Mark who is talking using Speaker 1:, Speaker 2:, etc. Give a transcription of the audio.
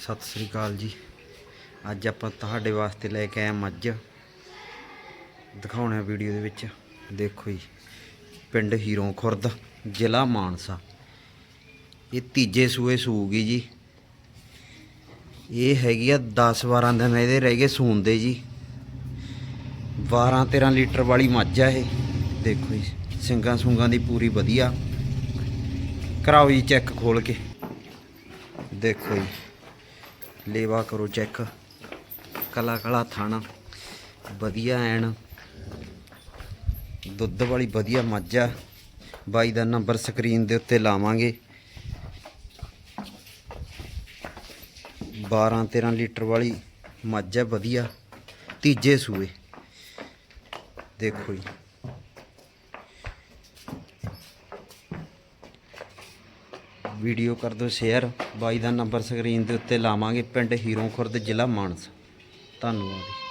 Speaker 1: ਸਤਿ ਸ੍ਰੀ ਅਕਾਲ ਜੀ। ਅੱਜ ਆਪਾਂ ਤੁਹਾਡੇ ਵਾਸਤੇ ਲੈ ਕੇ ਆਏ ਮੱਝ। ਦਿਖਾਉਣਾ ਵੀਡੀਓ ਦੇ ਵਿੱਚ। ਦੇਖੋ ਜੀ, ਪਿੰਡ ਹੀਰੋਂ ਖੁਰਦ ਜ਼ਿਲ੍ਹਾ ਮਾਨਸਾ। ਇਹ ਤੀਜੇ ਸੂਏ ਸੂਗੀ ਜੀ। ਇਹ ਹੈਗੀ ਆ 10 12 ਦਿਨ ਇਹਦੇ ਰਹਿ ਗਏ ਸੂਣ ਦੇ ਜੀ। 12 13 ਲੀਟਰ ਵਾਲੀ ਮੱਝ ਆ ਇਹ। ਦੇਖੋ ਜੀ, ਸਿੰਗਾਂ ਸੁੰਗਾਂ ਦੀ ਪੂਰੀ ਵਧੀਆ। ਕਰਾਓ ਜੀ ਚੈੱਕ ਖੋਲ ਕੇ। ਦੇਖੋ ਜੀ। ਲੇਵਾ ਕਰੋ ਚੈੱਕ। ਕਲਾ ਕਲਾ ਥਾਣਾ। ਵਧੀਆ ਐਨ ਦੁੱਧ ਵਾਲੀ ਵਧੀਆ ਮੱਝ ਆ। ਬਾਈ ਦਾ ਨੰਬਰ ਸਕਰੀਨ ਦੇ ਉੱਤੇ ਲਾਵਾਂਗੇ। 12 13 ਲੀਟਰ ਵਾਲੀ ਮੱਝ ਆ, ਵਧੀਆ। ਤੀਜੇ ਸੂਏ। ਦੇਖੋ ਜੀ। ਵੀਡੀਓ ਕਰ ਦਿਓ ਸ਼ੇਅਰ ਬਾਈ ਦਾ ਨੰਬਰ ਸਕਰੀਨ ਦੇ ਉੱਤੇ ਲਾਵਾਂਗੇ ਪਿੰਡ ਹੀਰੋਂ ਖੁਰਦ ਜ਼ਿਲ੍ਹਾ ਮਾਨਸਾ। ਧੰਨਵਾਦ।